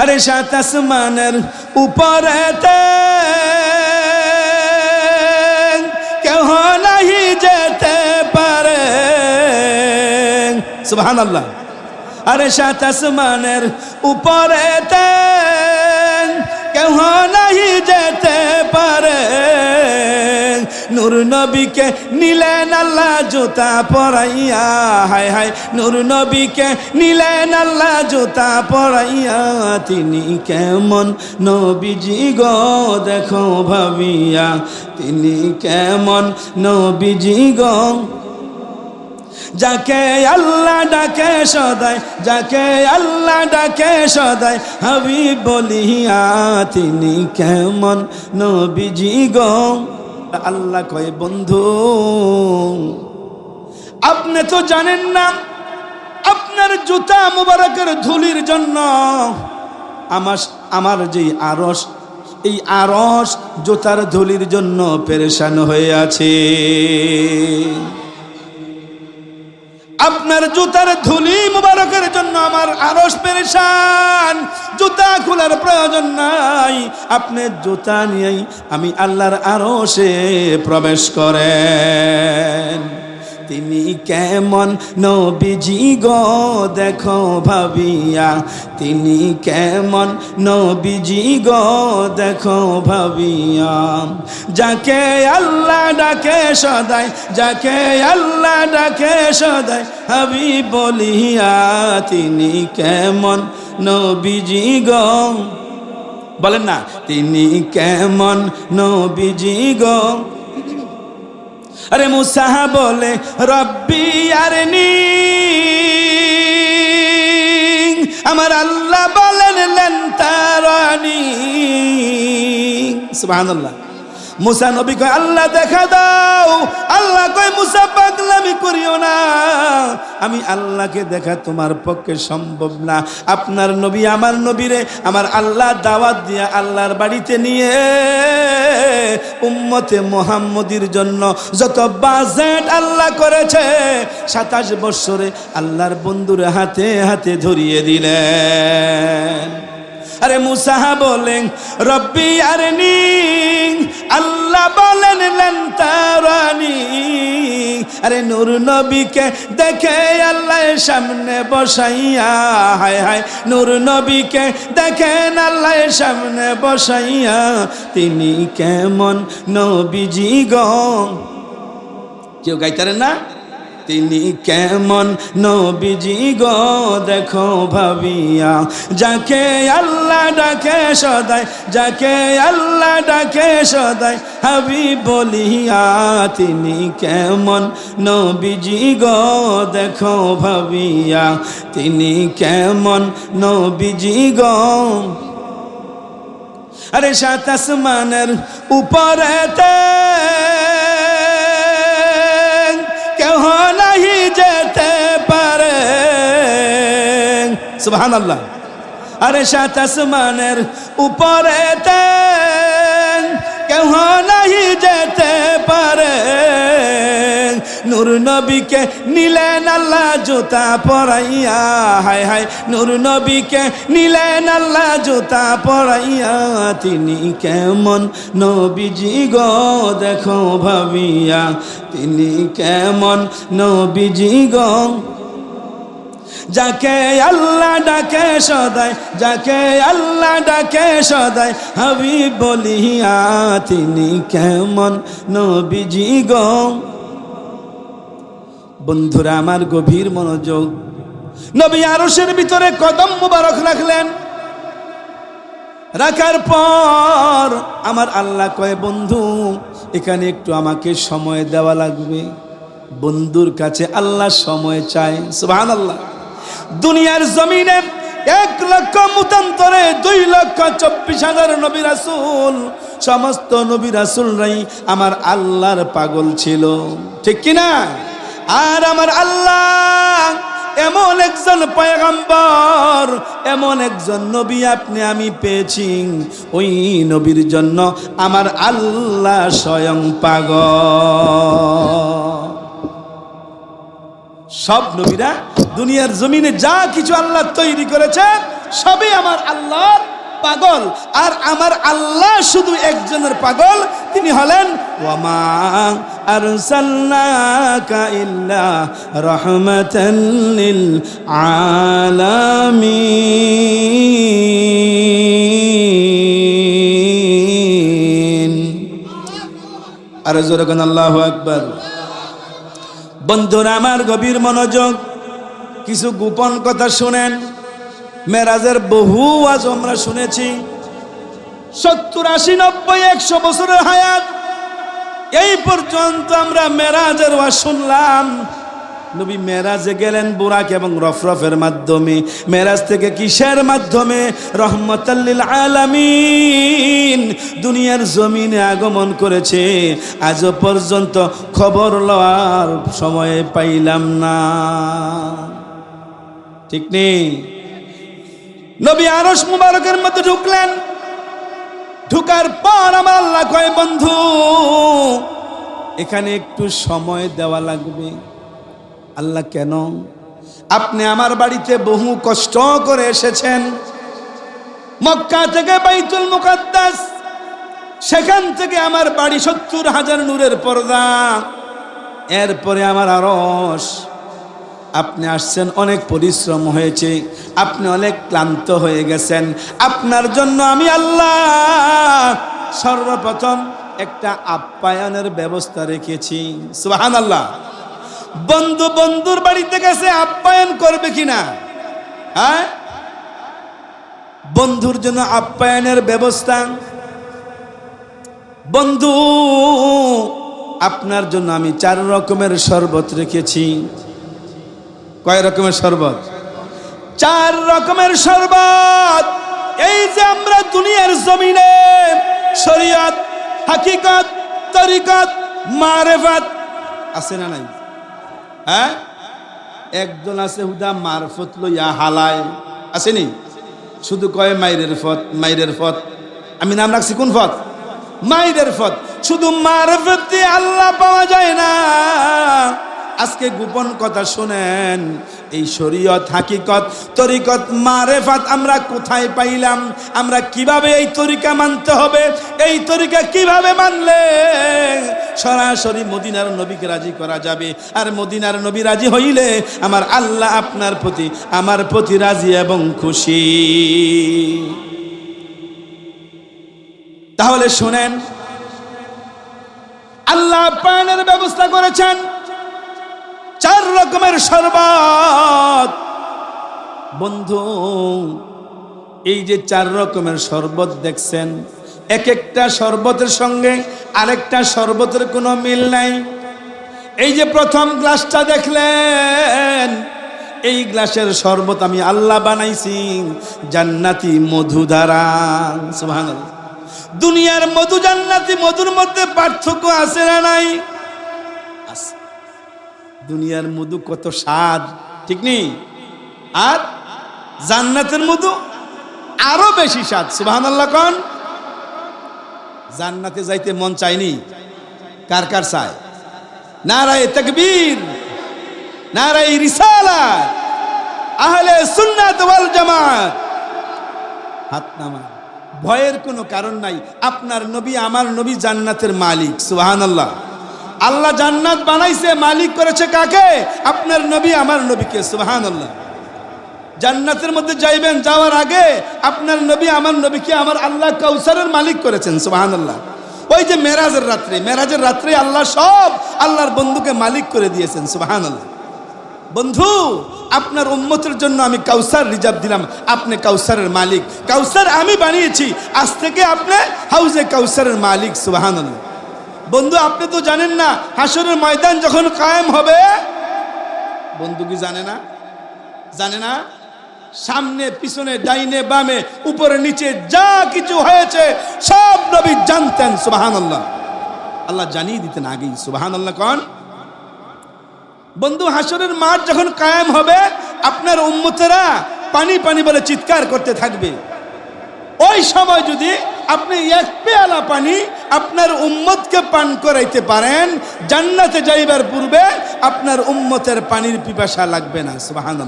আরে সাত আসমানের উপরেতে কেহ নাহি যেতে পারে। সুবহান আল্লাহ আরে সাত আসমানের উপরেতে কেহ নাহি যেতে নূর নবীকে নিলেন আল্লাহ জুতা পরাইয়া। হায় হায়, নূর নবীকে নিলেন আল্লাহ জুতা পরাইয়া। তিনি কেমন নবীজি গো, দেখো ভাবিয়া। তিনি কেমন নবীজি গো। যাকে আল্লাহ ডাকে সদায় যাকে আল্লাহ ডাকে সদায় হাবি বলিয়া, তিনি কেমন নবীজি গো। আল্লাহ কয়, বন্ধু, আপনি তো জানেন না, আপনার জুতা মুবারকের ধুলির জন্য আমার আমার যেই আরস এই আরস জুতার ধুলির জন্য পেরেশান হয়ে আছে। আপনার জুতার ধুলি মুবারকের জন্য আমার আরস পেরেশান। জুতা খোলার প্রয়োজন নাই। আপনি জুতা নিয়েই আমি আল্লাহর আরসে প্রবেশ করেন। তিনি কেমন নবীজি গো, দেখো ভাবিয়া। তিনি কেমন নবীজি গো, দেখো ভাবিয়া। যাকে আল্লাহ ডাকে সদাই, যাকে আল্লাহ ডাকে সদাই হাবি বলিয়া তিনি কেমন নবীজি গো? বলেন না, তিনি কেমন নবীজি গো? আরে মুসাহা বলে, রব্বি আর নি। আমার আল্লাহ বলেন লেন্তারানি সুবহানাল্লাহ। মুসা নবী কয়, আল্লাহ দেখা দাও। আল্লাহ কয়, মুসা পাগলামি করিও না। আমি আল্লাহকে দেখা তোমার পক্ষে সম্ভব না। আপনার নবী আমার নবীরে, আমার আল্লাহ দাওয়াত দিয়া আল্লাহর বাড়িতে নিয়ে উম্মতে মোহাম্মদির জন্য যত বাজেট আল্লাহ করেছে, সাতাশ বৎসরে আল্লাহর বন্ধুর হাতে হাতে ধরিয়ে দিলেন। আরে মুসাহা বলেন, রব্বি আরে আর আল্লাহ বলেন লেন্তারানি আরে নূর নবীকে দেখে আল্লাহ সামনে বসাইয়া, হায় হায়, নূর নবীকে দেখেন আল্লাহ সামনে বসাইয়া, তিনি কেমন নবীজি গ? কেউ গাইতারেন না? তিনি কেমন নবীজি গো, দেখো ভাবিয়া। যাকে আল্লাহ ডাকে সদাই, যাকে আল্লাহ ডাকে সদাই হাবি বলিয়া তিনি কেমন নবীজি গো, দেখো ভাবিয়া। তিনি কেমন নবীজি গো। আরে সাত আসমানের উপরেতে নাহি যেতে পারে সুবহান আল্লাহ আরে সাত আসমানের উপরেতে কেহ নাহি যেতে পারে নূর নবীকে নিলেন আল্লাহ জুতা পরাইয়া। হায় হায়, নূর নবীকে নিলেন আল্লাহ জুতা পরাইয়া। তিনি কেমন নবীজি গো, দেখো ভাবিয়া। তিনি কেমন নবীজি গো। যাকে আল্লাহ ডাকে সদাই, যাকে আল্লাহ ডাকে সদাই হাবি বলিয়া, তিনি কেমন নবীজি গো। বন্ধুরা, আমার গভীর মনোযোগ। নবী আরসের ভিতরে কদম মুবারক রাখলেন। রাখার পর আমার আল্লাহ কয়, বন্ধু, এখানে একটু আমাকে সময় দেওয়া লাগবে। বন্ধুর কাছে আল্লাহ সময় চায়। সুবহান আল্লাহ দুনিয়ার জমিনে এক লক্ষ মতান্তরে দুই লক্ষ চব্বিশ হাজার নবী রাসুল, সমস্ত নবী আমার আল্লাহর পাগল ছিল। ঠিক কিনা? আর আমার আল্লাহ, এমন একজন পয়গম্বর, এমন একজন নবী আপনি আমি পেয়েছি। ওই নবীর জন্য আমার আল্লাহ স্বয়ং পাগল। সব নবীরা দুনিয়ার জমিনে যা কিছু আল্লাহ তৈরি করেছে, সবই আমার আল্লাহর পাগল। আর আমার আল্লাহ শুধু একজনের পাগল, তিনি হলেন, ওয়ামা আরসালনাকা ইল্লা রাহমাতান লিল আলামিন আর জোরে কোন, আল্লাহু আকবার। বন্ধুরা, আমার গভীর মনোযোগ, কিছু গোপন কথা শুনেন। মেরাজের বহু আজ আমরা শুনেছি। সত্তর আশি নব্বই একশো বছরের হায়াত এই পর্যন্ত আমরা মেরাজের ওয়া শুনলাম। নবী মেরাজে গেলেন বুরাক এবং রফরফের মাধ্যমে। মেরাজ থেকে কিসের মাধ্যমে? রহমতাল্লিল আলামিন। দুনিয়ার জমিনে আগমন করেছে। আজও পর্যন্ত খবর লওয়ার সময় পাইলাম না। ঠিক নেই? নবী আরস মুবারকের মধ্যে ঢুকলেন। ঢুকার পর আমার আল্লাহ কয়, বন্ধু, এখানে একটু সময় দেওয়া লাগবে। আল্লাহ কেন? আপনি আমার বাড়িতে বহু কষ্ট করে এসেছেন। মক্কা থেকে বাইতুল মুকাদ্দাস, সেখান থেকে আমার বাড়ি সত্তর হাজার নূরের পর্দা। এরপরে আমার আরস আপনি আসছেন, অনেক পরিশ্রম হয়েছে, আপনি অনেক ক্লান্ত হয়ে গেছেন। আপনার জন্য আমি আল্লাহ সর্বপ্রথম একটা আপ্যায়নের ব্যবস্থা রেখেছি। সুহান আল্লাহ বন্ধু বন্ধুর বাড়িতে গেছে আপ্যায়ন করবে কিনা? হ্যাঁ? বন্ধুর জন্য আপ্যায়নের ব্যবস্থা। বন্ধু, আপনার জন্য আমি চার রকমের শরবত রেখেছি। কয় রকমের শরবত? চার রকমের শরবত। এই যে আমরা দুনিয়ার জমিনে শরীয়ত, হাকিকত, তরিকত, মারেফাত আছে না নাই? হ্যাঁ? একজন আছে হুদা মারফত লইয়া হালায়। আসেনি শুধু কয় মাইরের ফত মাইরের ফত? আমি নাম রাখছি কোন ফত? মাইরের ফত। শুধু মারফত দিয়ে আল্লাহ পাওয়া যায় না। আজকে গোপন কথা শুনেন, এই শরীয়ত হাকিকত, তরিকত মারেফাত আমরা কোথায় পাইলাম? আমরা কীভাবে এই তরিকা মানতে হবে? এই তরিকা কীভাবে মানলে? সরাসরি মদিনার নবীকে রাজি করা যাবে। আর মদিনার নবী রাজি হইলে আমার আল্লাহ আপনার প্রতি, আমার প্রতি রাজি এবং খুশি। তাহলে শোনেন, আল্লাহ পানের ব্যবস্থা করেছেন। রকমের শরবত। বন্ধু, এই যে চার রকমের শরবত দেখছেন, এক একটা শরবতের সঙ্গে আরেকটা শরবতের কোনো মিল নাই। এই যে প্রথম গ্লাসটা দেখলেন, এই গ্লাসের শরবত আমি আল্লাহ বানাইছি, জান্নাতি মধু দ্বারা। দুনিয়ার মধু জান্নাতি মধুর মধ্যে পার্থক্য আছে না নাই? দুনিয়ার মধু কত স্বাদ, ঠিক নেই? আর জান্নাতের মধু আরও বেশি স্বাদ সুবাহান আল্লাহ কন। জান্নাতে যাইতে মন চায়নি, কার কার চায়? নারায় তকবীর, নারায় রিসালা আহলে সুন্নাত ওয়াল জামাত। হাত নামা ভয়ের কোনো কারণ নাই, আপনার নবী আমার নবী জান্নাতের মালিক, সুবহানাল্লাহ। আল্লাহ জান্নাত বানাইছে, মালিক করেছে কাকে? আপনার নবী, আমার নবীকে সুবাহান আল্লাহ জান্নাতের মধ্যে যাইবেন, যাওয়ার আগে আপনার নবী, আমার নবীকে, আমার আল্লাহ কাউসারের মালিক করেছেন সুবাহান আল্লাহ ওই যে মেরাজের রাত্রে মেরাজের রাত্রে আল্লাহ সব আল্লাহর বন্ধুকে মালিক করে দিয়েছেন সুবাহান আল্লাহ বন্ধু, আপনার উম্মতের জন্য আমি কাউসার রিজার্ভ দিলাম, আপনি কাউসারের মালিক। কাউসার আমি বানিয়েছি, আজ থেকে আপনি হাউজে কাউসারের মালিক সুবাহান আল্লাহ বন্ধু, আপনি তো জানেন না হাসরের ময়দান যখন কায়েম হবে, বন্ধু কি জানে না? জানে না? সামনে, পিছনে, ডাইনে, বামে, উপরে, নিচে যা কিছু হয়েছে, সব নবী জানতেন সুবাহান আল্লাহ আল্লাহ জানিয়ে দিতেন আগেই সুবাহান আল্লাহ কন। বন্ধু হাসরের মাঠ যখন কায়েম হবে, আপনার উম্মতেরা পানি পানি বলে চিৎকার করতে থাকবে। ওই সময় যদি আপনি এক পেয়ালা পানি আপনার উম্মতকে পান করাইতে পারেন। জান্নাতে যাইবার পূর্বে আপনার উম্মতের পানির পিপাসা লাগবে না, সুবহানাল্লাহ।